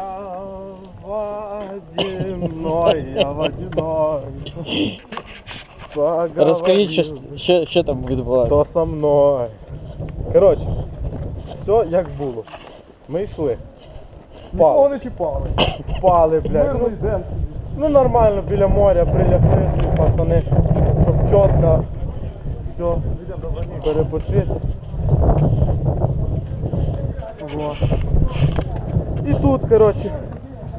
Я водяной, я водяной. Розкажіть, що, що, що там відбувалося. Хто со мною? Коротше, все як було. Ми йшли. Впали. не чіпали. Впали, блядь. Ну, ну нормально, біля моря прилягли, пацани, щоб чітко все перепочити. Вот. І тут, коротше,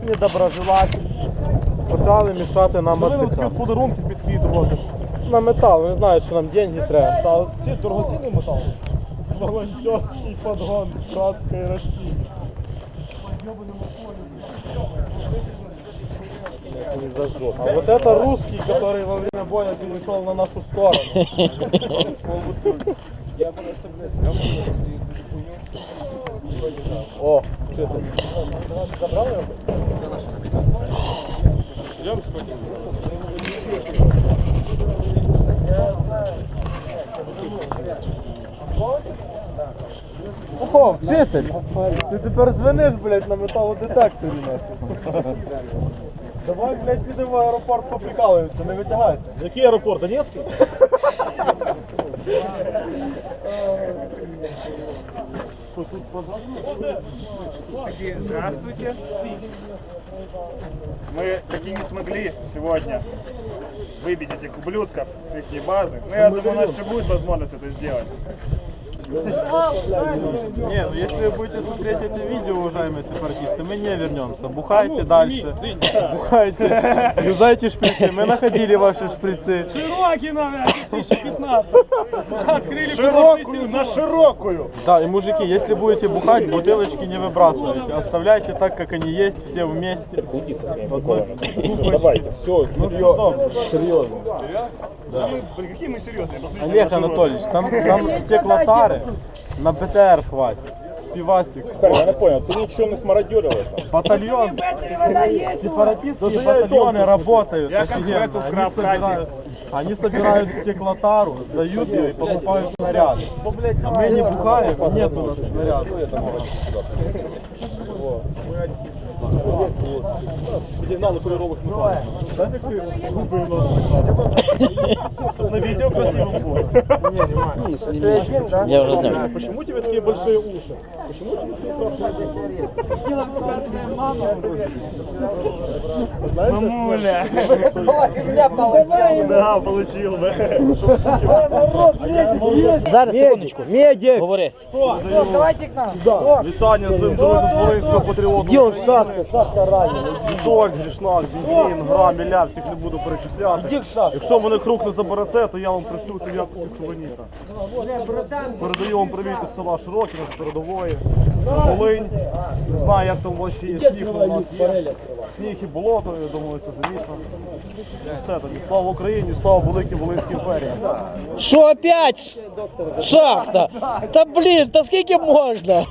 недоброжелатель. Почали мішати нам мотика. подарунки підкидувати. На метал, не знаю, чи нам деньги треба. Та ці дорогоцінний метал. Волонтерський подгон братської Росії. А вот это русский, который во время боя перешел на нашу сторону. О, что ты? Забрал его? о, вчитель! Ти тепер дзвониш, блядь, на металодетекторі нахуй. Давай, блядь, підемо в аеропорт поприкалуємося, не витягайте. Який аеропорт? Донецький? Здравствуйте. Мы таки не смогли сегодня выбить этих ублюдков с их базы. Но я думаю, у нас еще будет возможность это сделать. Не, ну если вы будете смотреть это видео, уважаемые сепаратисты, мы не вернемся. Бухайте дальше. Бухайте. Юзайте шприцы. Мы находили ваши шприцы. Широкий номер 2015. Открыли Широкую на широкую! Да, и мужики, если будете бухать, бутылочки не выбрасывайте. Оставляйте так, как они есть, все вместе. Давайте, все, Ну что, Серьезно. Блин, какие мы серьезные. посмотрите Олег на Анатольевич, там, там стеклотары на БТР хватит. Пивасик. Я не понял, ты ничего не смародерил это. Батальон, сепаратистские батальоны работают Я офигенно. Они собирают, они собирают стеклотару, сдают ее и покупают снаряды. А мы не бухаем, нет у нас снарядов. Сигнали кольорових металів. Знаете, как губы у нас На видео красиво будет. Я вже зняв. Почему у тебя такие большие уши? Почему у тебя такие Мамуля! Да, получил бы. Зараз, секундочку. Медик! Говори. Вітання своїм друзям з Волинського патріоту. Де он шахта, шахта ранений. Бідок, грішнак, бензин, грам, міляр, всіх не буду перечисляти. Якщо мене круг не забере це, то я вам пришлю це в якості сувеніра. Передаю вам привіт із села Широкіна, з передової. Волинь. Не знаю, як там є сніг, у нас є. Сніг і болото, я думаю, це замітно. І все тоді. Слава Україні, слава великій Волинській імперії. Що опять? Шахта? Та блін, та скільки можна?